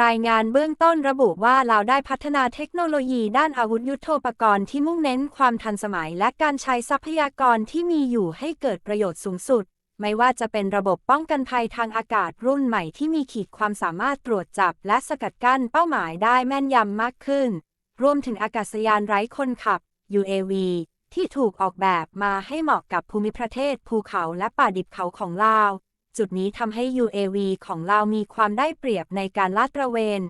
รายงานเบื้องต้นระบุว่าลาได้พัฒนาเทคโนโลยีด้านอาวุธยุโทโธปกรณ์ที่มุ่งเน้นความทันสมัยและการใช้ทรัพยากรที่มีอยู่ให้เกิดประโยชน์สูงสุด ไม่ว่าจะเป็นระบบป้องกันภัยทางอากาศรุ่นใหม่ที่มีขีดความสามารถตรวจจับและสกัดกั้นเป้าหมายได้แม่นยำมากขึ้น รวมถึงอากาศยานไร้คนขับ UAV ที่ถูกออกแบบมาให้เหมาะกับภูมิประเทศภูเขาและป่าดิบเขาของลาว จุดนี้ทำให้ UAV ของลามีความได้เปรียบในการลาดตระเวน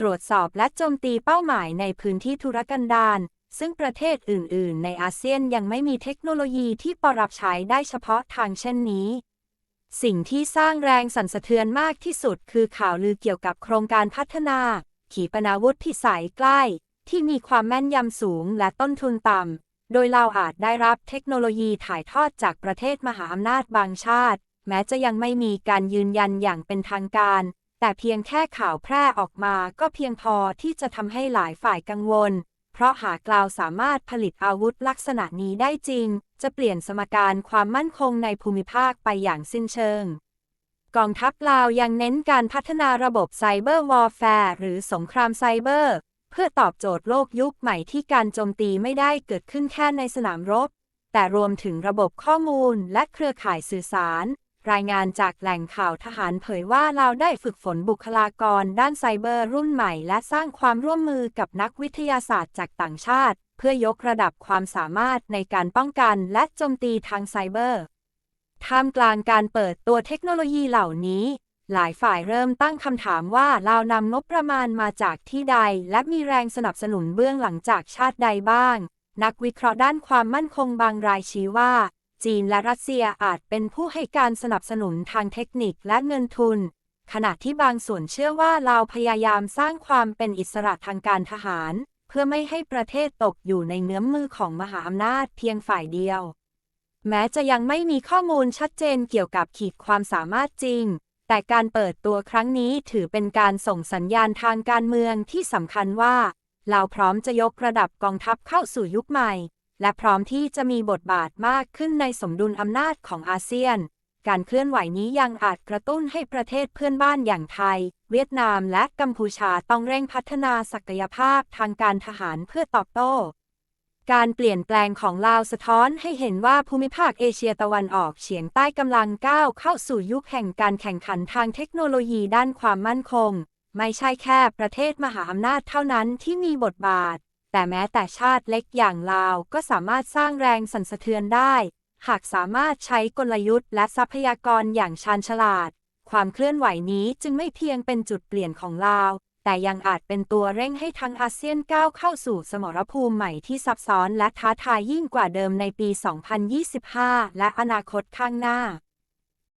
ตรวจสอบและโจมตีเป้าหมายในพื้นที่ธุรกันดารซึ่งประเทศอื่น ๆ ในอาเซียนยังไม่มีเทคโนโลยีที่ปรับใช้ได้เฉพาะทางเช่นนี้ สิ่งที่สร้างแรงสั่นสะเทือนมากที่สุดคือข่าวลือเกี่ยวกับโครงการพัฒนา ขีปนาวุธพิสัยใกล้ ที่มีความแม่นยำสูงและต้นทุนต่ำ โดยลาอาจได้รับเทคโนโลยีถ่ายทอดจากประเทศมหาอำนาจบางชาติ แม้จะยังไม่มีการยืนยันอย่างเป็นทางการ แต่เพียงแค่ข่าวแพร่ออกมาก็เพียงพอที่จะทำให้หลายฝ่ายกังวล เพราะหากกล่าวสามารถผลิตอาวุธลักษณะนี้ได้จริง จะเปลี่ยนสมการความมั่นคงในภูมิภาคไปอย่างสิ้นเชิงกองทัพลาวยังเน้นการพัฒนาระบบไซเบอร์วอร์แฟร์หรือสงครามไซเบอร์ เพื่อตอบโจทย์โลกยุคใหม่ที่การโจมตีไม่ได้เกิดขึ้นแค่ในสนามรบ แต่รวมถึงระบบข้อมูลและเครือข่ายสื่อสาร รายงานจากแหล่งข่าวทหารเผยว่าเราได้ฝึกฝนบุคลากรด้านไซเบอร์รุ่นใหม่ และสร้างความร่วมมือกับนักวิทยาศาสตร์จากต่างชาติ เพื่อยกระดับความสามารถในการป้องกันและโจมตีทางไซเบอร์ ท่ามกลางการเปิดตัวเทคโนโลยีเหล่านี้ หลายฝ่ายเริ่มตั้งคำถามว่าเรานำงบประมาณมาจากที่ใด และมีแรงสนับสนุนเบื้องหลังจากชาติใดบ้าง นักวิเคราะห์ด้านความมั่นคงบางรายชี้ว่า จีนและรัสเซียอาจเป็นผู้ให้การสนับสนุนทางเทคนิคและเงินทุน ขณะที่บางส่วนเชื่อว่าเราวพยายามสร้างความเป็นอิสระทางการทหาร เพื่อไม่ให้ประเทศตกอยู่ในเงื้อมมือของมหาอำนาจเพียงฝ่ายเดียว แม้จะยังไม่มีข้อมูลชัดเจนเกี่ยวกับขีดความสามารถจริง แต่การเปิดตัวครั้งนี้ถือเป็นการส่งสัญญาณทางการเมืองที่สำคัญว่าเราพร้อมจะยกระดับกองทัพเข้าสู่ยุคใหม่ และพร้อมที่จะมีบทบาทมากขึ้นในสมดุลอำนาจของอาเซียน การเคลื่อนไหวนี้ยังอาจกระตุ้นให้ประเทศเพื่อนบ้านอย่างไทย เวียดนามและกัมพูชาต้องเร่งพัฒนาศักยภาพทางการทหารเพื่อตอบโต้ การเปลี่ยนแปลงของลาวสะท้อนให้เห็นว่าภูมิภาคเอเชียตะวันออกเฉียงใต้กำลังก้าวเข้าสู่ยุคแห่งการแข่งขันทางเทคโนโลยีด้านความมั่นคง ไม่ใช่แค่ประเทศมหาอำนาจเท่านั้นที่มีบทบาท แต่แม้แต่ชาติเล็กอย่างลาวก็สามารถสร้างแรงสั่นสะเทือนได้ หากสามารถใช้กลยุทธ์และทรัพยากรอย่างชาญฉลาด ความเคลื่อนไหวนี้จึงไม่เพียงเป็นจุดเปลี่ยนของลาว แต่ยังอาจเป็นตัวเร่งให้ทั้งอาเซียนก้าวเข้าสู่สมรภูมิใหม่ที่ซับซ้อนและท้าทายยิ่งกว่าเดิมในปี 2025 และอนาคตข้างหน้า